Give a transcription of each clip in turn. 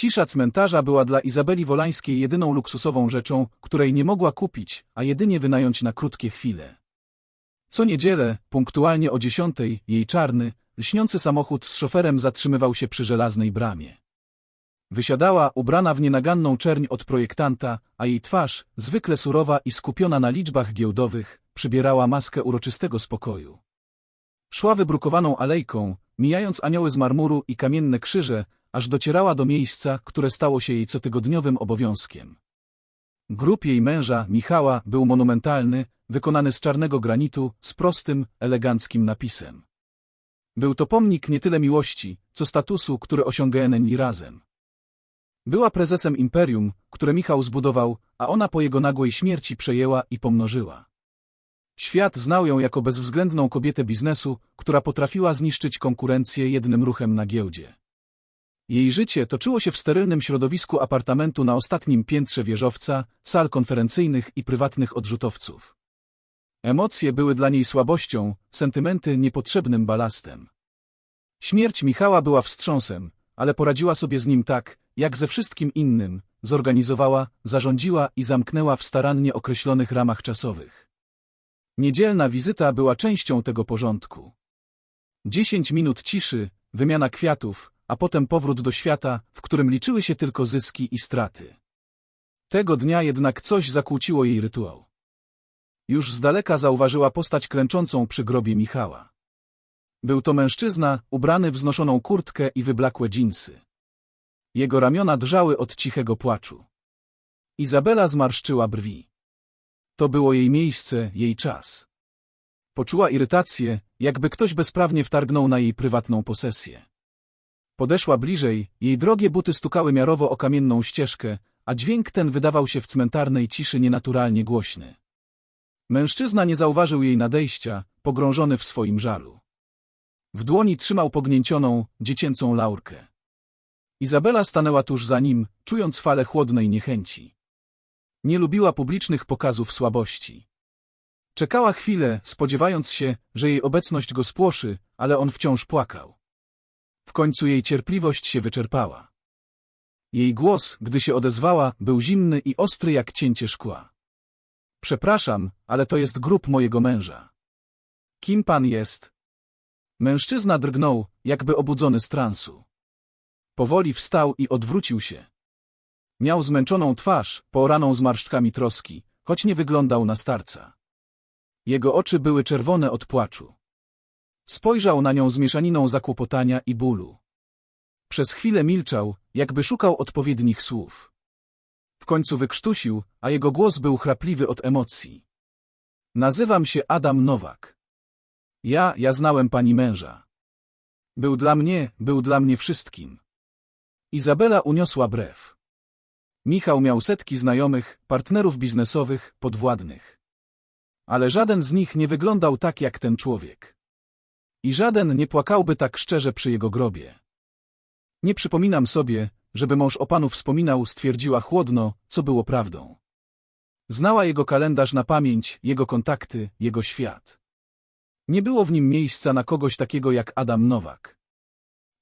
Cisza cmentarza była dla Izabeli Wolańskiej jedyną luksusową rzeczą, której nie mogła kupić, a jedynie wynająć na krótkie chwile. Co niedzielę, punktualnie o dziesiątej, jej czarny, lśniący samochód z szoferem zatrzymywał się przy żelaznej bramie. Wysiadała, ubrana w nienaganną czerń od projektanta, a jej twarz, zwykle surowa i skupiona na liczbach giełdowych, przybierała maskę uroczystego spokoju. Szła wybrukowaną alejką, mijając anioły z marmuru i kamienne krzyże, aż docierała do miejsca, które stało się jej cotygodniowym obowiązkiem. Grób jej męża, Michała, był monumentalny, wykonany z czarnego granitu, z prostym, eleganckim napisem. Był to pomnik nie tyle miłości, co statusu, który osiągnęli razem. Była prezesem imperium, które Michał zbudował, a ona po jego nagłej śmierci przejęła i pomnożyła. Świat znał ją jako bezwzględną kobietę biznesu, która potrafiła zniszczyć konkurencję jednym ruchem na giełdzie. Jej życie toczyło się w sterylnym środowisku apartamentu na ostatnim piętrze wieżowca, sal konferencyjnych i prywatnych odrzutowców. Emocje były dla niej słabością, sentymenty niepotrzebnym balastem. Śmierć Michała była wstrząsem, ale poradziła sobie z nim tak, jak ze wszystkim innym, zorganizowała, zarządziła i zamknęła w starannie określonych ramach czasowych. Niedzielna wizyta była częścią tego porządku. Dziesięć minut ciszy, wymiana kwiatów, a potem powrót do świata, w którym liczyły się tylko zyski i straty. Tego dnia jednak coś zakłóciło jej rytuał. Już z daleka zauważyła postać klęczącą przy grobie Michała. Był to mężczyzna, ubrany w znoszoną kurtkę i wyblakłe dżinsy. Jego ramiona drżały od cichego płaczu. Izabela zmarszczyła brwi. To było jej miejsce, jej czas. Poczuła irytację, jakby ktoś bezprawnie wtargnął na jej prywatną posesję. Podeszła bliżej, jej drogie buty stukały miarowo o kamienną ścieżkę, a dźwięk ten wydawał się w cmentarnej ciszy nienaturalnie głośny. Mężczyzna nie zauważył jej nadejścia, pogrążony w swoim żalu. W dłoni trzymał pognięcioną, dziecięcą laurkę. Izabela stanęła tuż za nim, czując falę chłodnej niechęci. Nie lubiła publicznych pokazów słabości. Czekała chwilę, spodziewając się, że jej obecność go spłoszy, ale on wciąż płakał. W końcu jej cierpliwość się wyczerpała. Jej głos, gdy się odezwała, był zimny i ostry jak cięcie szkła. Przepraszam, ale to jest grób mojego męża. Kim pan jest? Mężczyzna drgnął, jakby obudzony z transu. Powoli wstał i odwrócił się. Miał zmęczoną twarz, poraną zmarszczkami troski, choć nie wyglądał na starca. Jego oczy były czerwone od płaczu. Spojrzał na nią z mieszaniną zakłopotania i bólu. Przez chwilę milczał, jakby szukał odpowiednich słów. W końcu wykrztusił, a jego głos był chrapliwy od emocji. Nazywam się Adam Nowak. Ja, ja znałem pani męża. Był dla mnie, był dla mnie wszystkim. Izabela uniosła brew. Michał miał setki znajomych, partnerów biznesowych, podwładnych. Ale żaden z nich nie wyglądał tak jak ten człowiek. I żaden nie płakałby tak szczerze przy jego grobie. Nie przypominam sobie, żeby mąż o panu wspominał, stwierdziła chłodno, co było prawdą. Znała jego kalendarz na pamięć, jego kontakty, jego świat. Nie było w nim miejsca na kogoś takiego jak Adam Nowak.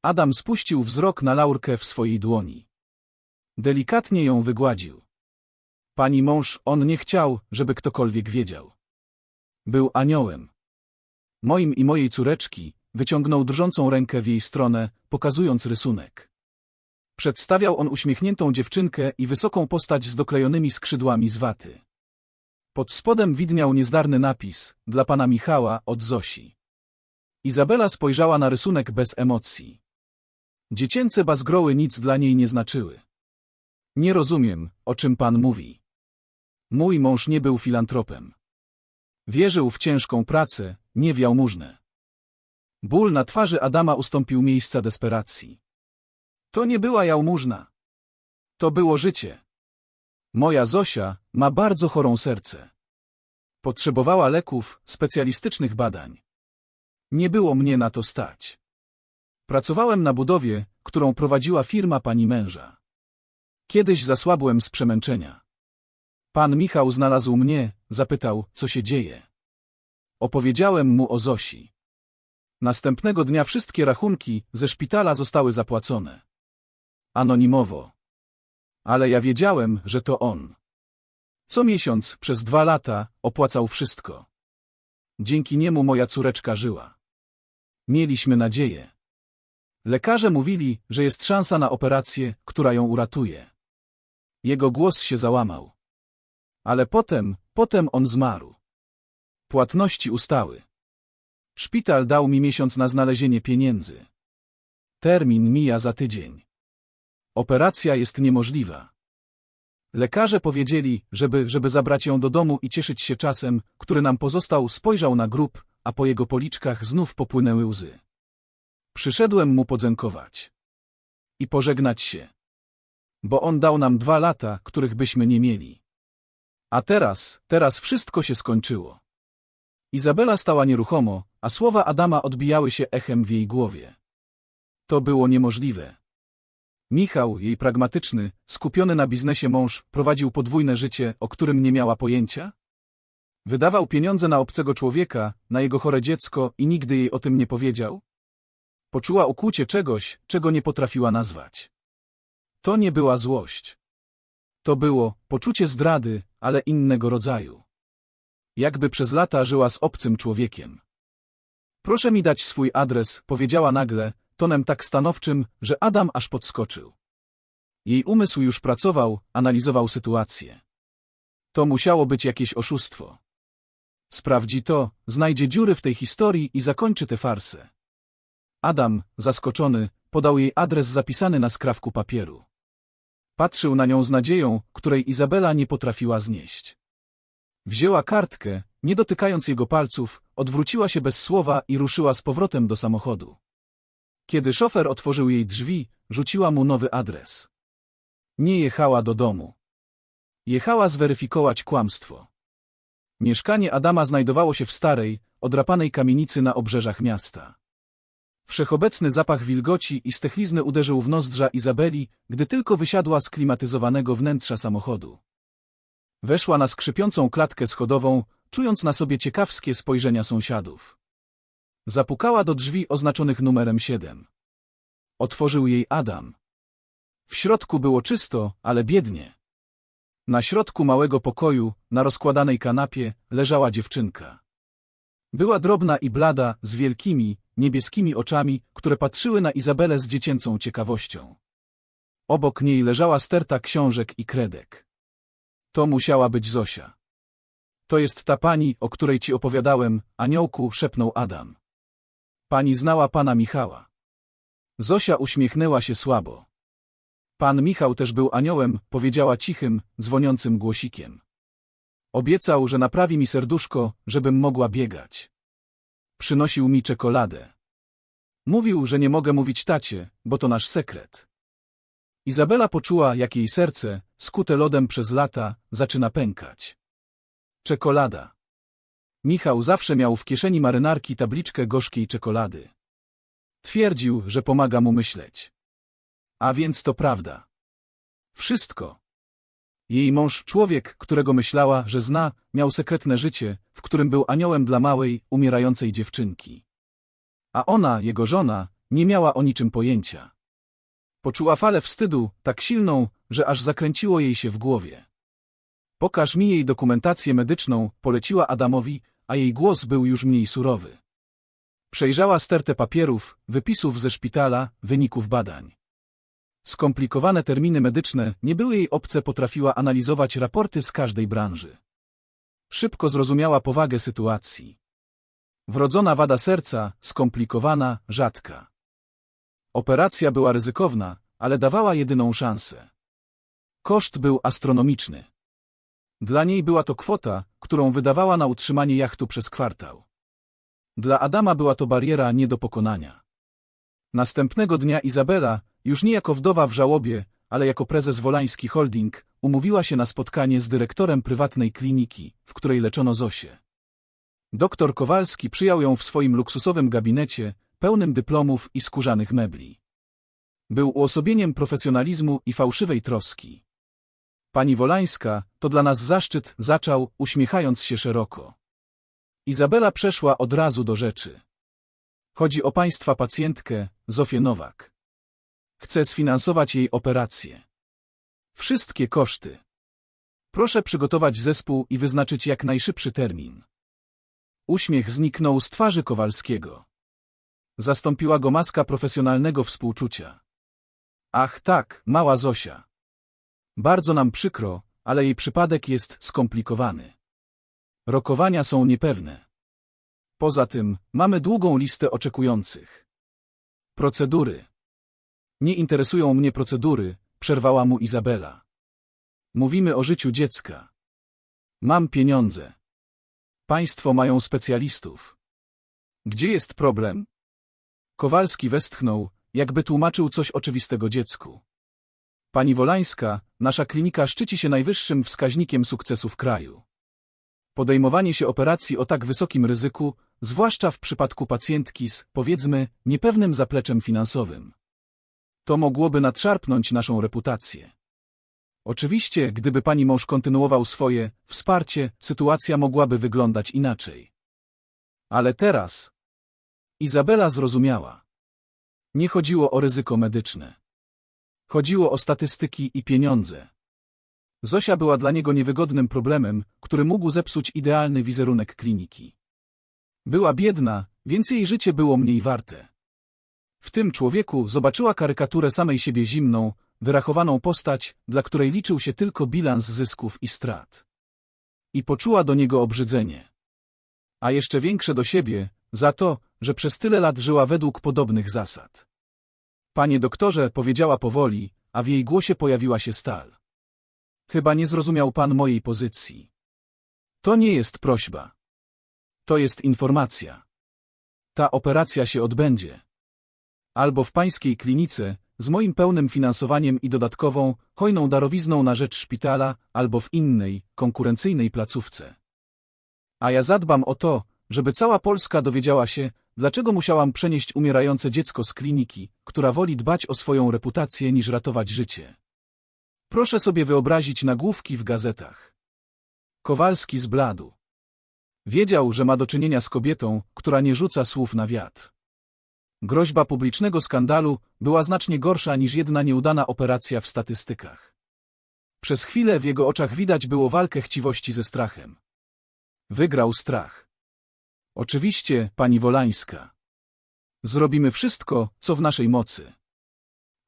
Adam spuścił wzrok na laurkę w swojej dłoni. Delikatnie ją wygładził. Pani mąż, on nie chciał, żeby ktokolwiek wiedział. Był aniołem. Moim i mojej córeczki wyciągnął drżącą rękę w jej stronę, pokazując rysunek. Przedstawiał on uśmiechniętą dziewczynkę i wysoką postać z doklejonymi skrzydłami z waty. Pod spodem widniał niezdarny napis, dla pana Michała, od Zosi. Izabela spojrzała na rysunek bez emocji. Dziecięce bazgroły nic dla niej nie znaczyły. Nie rozumiem, o czym pan mówi. Mój mąż nie był filantropem. Wierzył w ciężką pracę, nie w jałmużnę. Ból na twarzy Adama ustąpił miejsca desperacji. To nie była jałmużna. To było życie. Moja Zosia ma bardzo chorą serce. Potrzebowała leków, specjalistycznych badań. Nie było mnie na to stać. Pracowałem na budowie, którą prowadziła firma pani męża. Kiedyś zasłabłem z przemęczenia. Pan Michał znalazł mnie, zapytał, co się dzieje. Opowiedziałem mu o Zosi. Następnego dnia wszystkie rachunki ze szpitala zostały zapłacone. anonimowo. Ale ja wiedziałem, że to on. Co miesiąc, przez dwa lata, opłacał wszystko. Dzięki niemu moja córeczka żyła. Mieliśmy nadzieję. Lekarze mówili, że jest szansa na operację, która ją uratuje. Jego głos się załamał. Ale potem, potem on zmarł. Płatności ustały. Szpital dał mi miesiąc na znalezienie pieniędzy. Termin mija za tydzień. Operacja jest niemożliwa. Lekarze powiedzieli, żeby, żeby zabrać ją do domu i cieszyć się czasem, który nam pozostał, spojrzał na grób, a po jego policzkach znów popłynęły łzy. Przyszedłem mu podziękować. I pożegnać się. Bo on dał nam dwa lata, których byśmy nie mieli. A teraz, teraz wszystko się skończyło. Izabela stała nieruchomo, a słowa Adama odbijały się echem w jej głowie. To było niemożliwe. Michał, jej pragmatyczny, skupiony na biznesie mąż, prowadził podwójne życie, o którym nie miała pojęcia? Wydawał pieniądze na obcego człowieka, na jego chore dziecko i nigdy jej o tym nie powiedział? Poczuła ukłucie czegoś, czego nie potrafiła nazwać. To nie była złość. To było poczucie zdrady, ale innego rodzaju. Jakby przez lata żyła z obcym człowiekiem. Proszę mi dać swój adres, powiedziała nagle, tonem tak stanowczym, że Adam aż podskoczył. Jej umysł już pracował, analizował sytuację. To musiało być jakieś oszustwo. Sprawdzi to, znajdzie dziury w tej historii i zakończy tę farsę. Adam, zaskoczony, podał jej adres zapisany na skrawku papieru. Patrzył na nią z nadzieją, której Izabela nie potrafiła znieść. Wzięła kartkę, nie dotykając jego palców, odwróciła się bez słowa i ruszyła z powrotem do samochodu. Kiedy szofer otworzył jej drzwi, rzuciła mu nowy adres. Nie jechała do domu. Jechała zweryfikować kłamstwo. Mieszkanie Adama znajdowało się w starej, odrapanej kamienicy na obrzeżach miasta. Wszechobecny zapach wilgoci i stechlizny uderzył w nozdrza Izabeli, gdy tylko wysiadła z klimatyzowanego wnętrza samochodu. Weszła na skrzypiącą klatkę schodową, czując na sobie ciekawskie spojrzenia sąsiadów. Zapukała do drzwi oznaczonych numerem 7. Otworzył jej Adam. W środku było czysto, ale biednie. Na środku małego pokoju, na rozkładanej kanapie, leżała dziewczynka. Była drobna i blada, z wielkimi, niebieskimi oczami, które patrzyły na Izabelę z dziecięcą ciekawością. Obok niej leżała sterta książek i kredek. To musiała być Zosia. To jest ta pani, o której ci opowiadałem, aniołku, szepnął Adam. Pani znała pana Michała. Zosia uśmiechnęła się słabo. Pan Michał też był aniołem, powiedziała cichym, dzwoniącym głosikiem. Obiecał, że naprawi mi serduszko, żebym mogła biegać. Przynosił mi czekoladę. Mówił, że nie mogę mówić tacie, bo to nasz sekret. Izabela poczuła, jak jej serce, skute lodem przez lata, zaczyna pękać. Czekolada. Michał zawsze miał w kieszeni marynarki tabliczkę gorzkiej czekolady. Twierdził, że pomaga mu myśleć. A więc to prawda. Wszystko. Jej mąż, człowiek, którego myślała, że zna, miał sekretne życie, w którym był aniołem dla małej, umierającej dziewczynki. A ona, jego żona, nie miała o niczym pojęcia. Poczuła falę wstydu, tak silną, że aż zakręciło jej się w głowie. Pokaż mi jej dokumentację medyczną, poleciła Adamowi, a jej głos był już mniej surowy. Przejrzała stertę papierów, wypisów ze szpitala, wyników badań. Skomplikowane terminy medyczne nie były jej obce, potrafiła analizować raporty z każdej branży. Szybko zrozumiała powagę sytuacji. Wrodzona wada serca, skomplikowana, rzadka. Operacja była ryzykowna, ale dawała jedyną szansę. Koszt był astronomiczny. Dla niej była to kwota, którą wydawała na utrzymanie jachtu przez kwartał. Dla Adama była to bariera nie do pokonania. Następnego dnia Izabela, już nie jako wdowa w żałobie, ale jako prezes Wolański Holding, umówiła się na spotkanie z dyrektorem prywatnej kliniki, w której leczono Zosię. Doktor Kowalski przyjął ją w swoim luksusowym gabinecie, pełnym dyplomów i skórzanych mebli. Był uosobieniem profesjonalizmu i fałszywej troski. Pani Wolańska, to dla nas zaszczyt, zaczął, uśmiechając się szeroko. Izabela przeszła od razu do rzeczy. Chodzi o państwa pacjentkę, Zofię Nowak. Chcę sfinansować jej operację. Wszystkie koszty. Proszę przygotować zespół i wyznaczyć jak najszybszy termin. Uśmiech zniknął z twarzy Kowalskiego. Zastąpiła go maska profesjonalnego współczucia. Ach tak, mała Zosia. Bardzo nam przykro, ale jej przypadek jest skomplikowany. Rokowania są niepewne. Poza tym, mamy długą listę oczekujących. Procedury. Nie interesują mnie procedury, przerwała mu Izabela. Mówimy o życiu dziecka. Mam pieniądze. Państwo mają specjalistów. Gdzie jest problem? Kowalski westchnął, jakby tłumaczył coś oczywistego dziecku. Pani Wolańska, nasza klinika szczyci się najwyższym wskaźnikiem sukcesu w kraju. Podejmowanie się operacji o tak wysokim ryzyku, zwłaszcza w przypadku pacjentki z, powiedzmy, niepewnym zapleczem finansowym. To mogłoby nadszarpnąć naszą reputację. Oczywiście, gdyby pani mąż kontynuował swoje wsparcie, sytuacja mogłaby wyglądać inaczej. Ale teraz... Izabela zrozumiała. Nie chodziło o ryzyko medyczne. Chodziło o statystyki i pieniądze. Zosia była dla niego niewygodnym problemem, który mógł zepsuć idealny wizerunek kliniki. Była biedna, więc jej życie było mniej warte. W tym człowieku zobaczyła karykaturę samej siebie zimną, wyrachowaną postać, dla której liczył się tylko bilans zysków i strat. I poczuła do niego obrzydzenie. A jeszcze większe do siebie, za to, że przez tyle lat żyła według podobnych zasad. Panie doktorze, powiedziała powoli, a w jej głosie pojawiła się stal. Chyba nie zrozumiał pan mojej pozycji. To nie jest prośba. To jest informacja. Ta operacja się odbędzie. Albo w pańskiej klinice, z moim pełnym finansowaniem i dodatkową, hojną darowizną na rzecz szpitala, albo w innej, konkurencyjnej placówce. A ja zadbam o to, żeby cała Polska dowiedziała się, dlaczego musiałam przenieść umierające dziecko z kliniki, która woli dbać o swoją reputację niż ratować życie. Proszę sobie wyobrazić nagłówki w gazetach. Kowalski zbladł. Wiedział, że ma do czynienia z kobietą, która nie rzuca słów na wiatr. Groźba publicznego skandalu była znacznie gorsza niż jedna nieudana operacja w statystykach. Przez chwilę w jego oczach widać było walkę chciwości ze strachem. Wygrał strach. Oczywiście, pani Wolańska. Zrobimy wszystko, co w naszej mocy.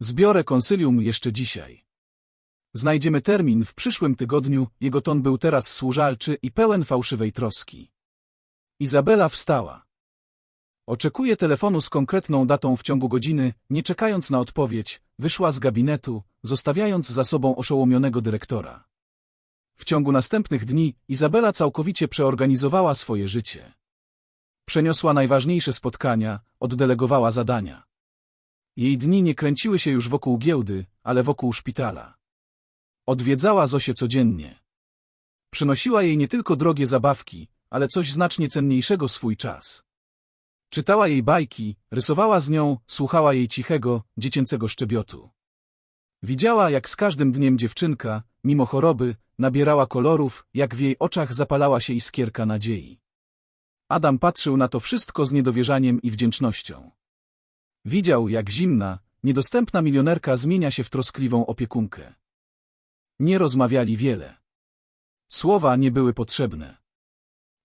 Zbiorę konsylium jeszcze dzisiaj. Znajdziemy termin w przyszłym tygodniu, jego ton był teraz służalczy i pełen fałszywej troski. Izabela wstała. Oczekuję telefonu z konkretną datą w ciągu godziny, nie czekając na odpowiedź, wyszła z gabinetu, zostawiając za sobą oszołomionego dyrektora. W ciągu następnych dni Izabela całkowicie przeorganizowała swoje życie. Przeniosła najważniejsze spotkania, oddelegowała zadania. Jej dni nie kręciły się już wokół giełdy, ale wokół szpitala. Odwiedzała Zosię codziennie. Przynosiła jej nie tylko drogie zabawki, ale coś znacznie cenniejszego swój czas. Czytała jej bajki, rysowała z nią, słuchała jej cichego, dziecięcego szczebiotu. Widziała, jak z każdym dniem dziewczynka, mimo choroby, nabierała kolorów, jak w jej oczach zapalała się iskierka nadziei. Adam patrzył na to wszystko z niedowierzaniem i wdzięcznością. Widział, jak zimna, niedostępna milionerka zmienia się w troskliwą opiekunkę. Nie rozmawiali wiele. Słowa nie były potrzebne.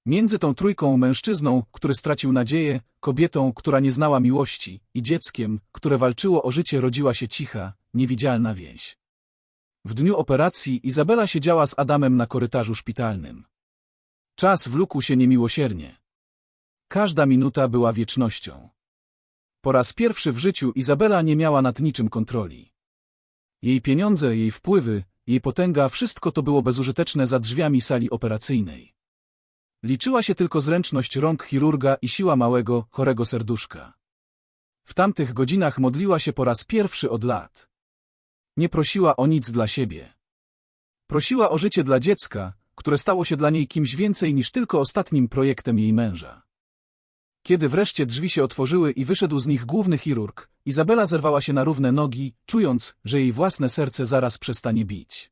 Między tą trójką mężczyzną, który stracił nadzieję, kobietą, która nie znała miłości i dzieckiem, które walczyło o życie rodziła się cicha, niewidzialna więź. W dniu operacji Izabela siedziała z Adamem na korytarzu szpitalnym. Czas wlókł się niemiłosiernie. Każda minuta była wiecznością. Po raz pierwszy w życiu Izabela nie miała nad niczym kontroli. Jej pieniądze, jej wpływy, jej potęga, wszystko to było bezużyteczne za drzwiami sali operacyjnej. Liczyła się tylko zręczność rąk chirurga i siła małego, chorego serduszka. W tamtych godzinach modliła się po raz pierwszy od lat. Nie prosiła o nic dla siebie. Prosiła o życie dla dziecka, które stało się dla niej kimś więcej niż tylko ostatnim projektem jej męża. Kiedy wreszcie drzwi się otworzyły i wyszedł z nich główny chirurg, Izabela zerwała się na równe nogi, czując, że jej własne serce zaraz przestanie bić.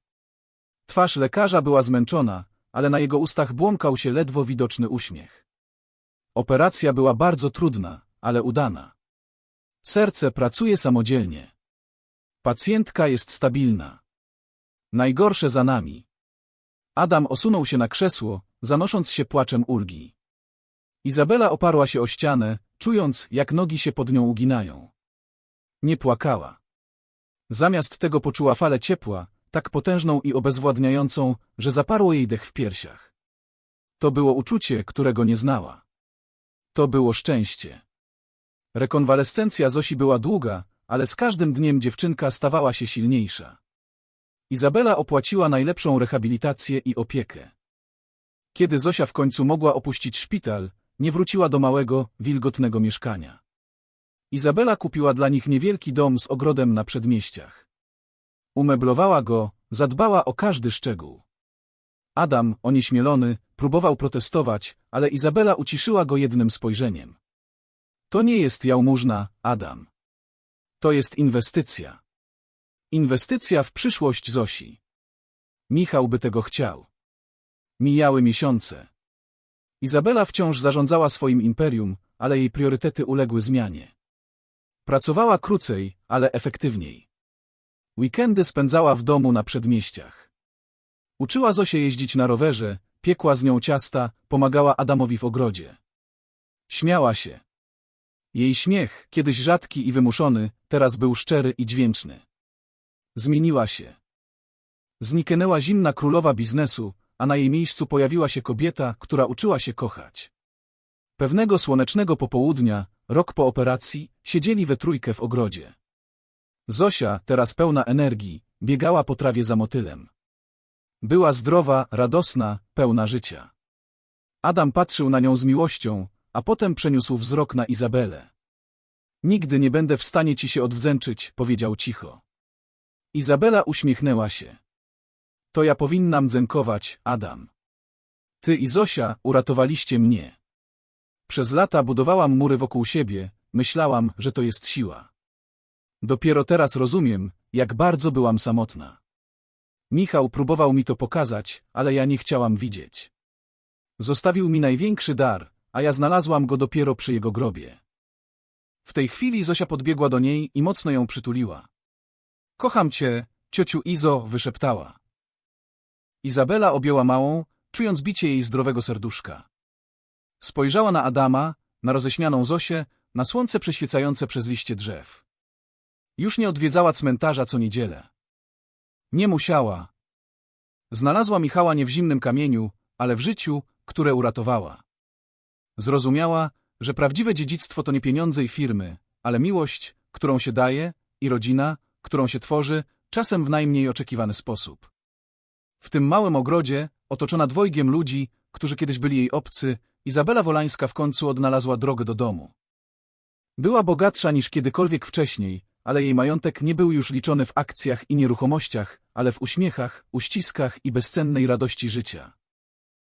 Twarz lekarza była zmęczona, ale na jego ustach błąkał się ledwo widoczny uśmiech. Operacja była bardzo trudna, ale udana. Serce pracuje samodzielnie. Pacjentka jest stabilna. Najgorsze za nami. Adam osunął się na krzesło, zanosząc się płaczem ulgi. Izabela oparła się o ścianę, czując, jak nogi się pod nią uginają. Nie płakała. Zamiast tego poczuła falę ciepła, tak potężną i obezwładniającą, że zaparło jej dech w piersiach. To było uczucie, którego nie znała. To było szczęście. Rekonwalescencja Zosi była długa, ale z każdym dniem dziewczynka stawała się silniejsza. Izabela opłaciła najlepszą rehabilitację i opiekę. Kiedy Zosia w końcu mogła opuścić szpital, nie wróciła do małego, wilgotnego mieszkania. Izabela kupiła dla nich niewielki dom z ogrodem na przedmieściach. Umeblowała go, zadbała o każdy szczegół. Adam, onieśmielony, próbował protestować, ale Izabela uciszyła go jednym spojrzeniem. To nie jest jałmużna, Adam. To jest inwestycja. Inwestycja w przyszłość Zosi. Michał by tego chciał. Mijały miesiące. Izabela wciąż zarządzała swoim imperium, ale jej priorytety uległy zmianie. Pracowała krócej, ale efektywniej. Weekendy spędzała w domu na przedmieściach. Uczyła Zosię jeździć na rowerze, piekła z nią ciasta, pomagała Adamowi w ogrodzie. Śmiała się. Jej śmiech, kiedyś rzadki i wymuszony, teraz był szczery i dźwięczny. Zmieniła się. Zniknęła zimna królowa biznesu, a na jej miejscu pojawiła się kobieta, która uczyła się kochać. Pewnego słonecznego popołudnia, rok po operacji, siedzieli we trójkę w ogrodzie. Zosia, teraz pełna energii, biegała po trawie za motylem. Była zdrowa, radosna, pełna życia. Adam patrzył na nią z miłością, a potem przeniósł wzrok na Izabelę. Nigdy nie będę w stanie ci się odwdzięczyć, powiedział cicho. Izabela uśmiechnęła się. To ja powinnam dziękować, Adam. Ty i Zosia uratowaliście mnie. Przez lata budowałam mury wokół siebie, myślałam, że to jest siła. Dopiero teraz rozumiem, jak bardzo byłam samotna. Michał próbował mi to pokazać, ale ja nie chciałam widzieć. Zostawił mi największy dar, a ja znalazłam go dopiero przy jego grobie. W tej chwili Zosia podbiegła do niej i mocno ją przytuliła. Kocham cię, ciociu Izo, wyszeptała. Izabela objęła małą, czując bicie jej zdrowego serduszka. Spojrzała na Adama, na roześmianą Zosię, na słońce przeświecające przez liście drzew. Już nie odwiedzała cmentarza co niedzielę. Nie musiała. Znalazła Michała nie w zimnym kamieniu, ale w życiu, które uratowała. Zrozumiała, że prawdziwe dziedzictwo to nie pieniądze i firmy, ale miłość, którą się daje, i rodzina, którą się tworzy, czasem w najmniej oczekiwany sposób. W tym małym ogrodzie, otoczona dwojgiem ludzi, którzy kiedyś byli jej obcy, Izabela Wolańska w końcu odnalazła drogę do domu. Była bogatsza niż kiedykolwiek wcześniej, ale jej majątek nie był już liczony w akcjach i nieruchomościach, ale w uśmiechach, uściskach i bezcennej radości życia.